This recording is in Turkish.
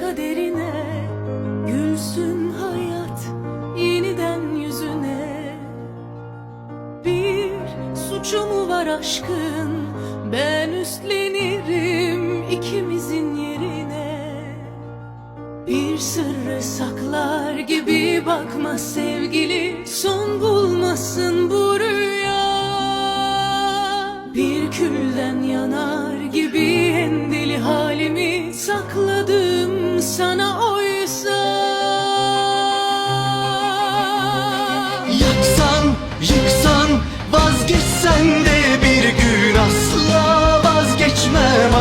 kaderine Gülsün hayat yeniden yüzüne. Bir suçu mu var aşkın? Ben üstlenirim ikimizin yerine. Bir sırrı saklar gibi bakma sevgili Son bulmasın bu rüya. Bir külden yanar gibi en deli halimi Sakladım sana oysa. Yaksan, yıksan, vazgeçsen de bir gün asla vazgeçmem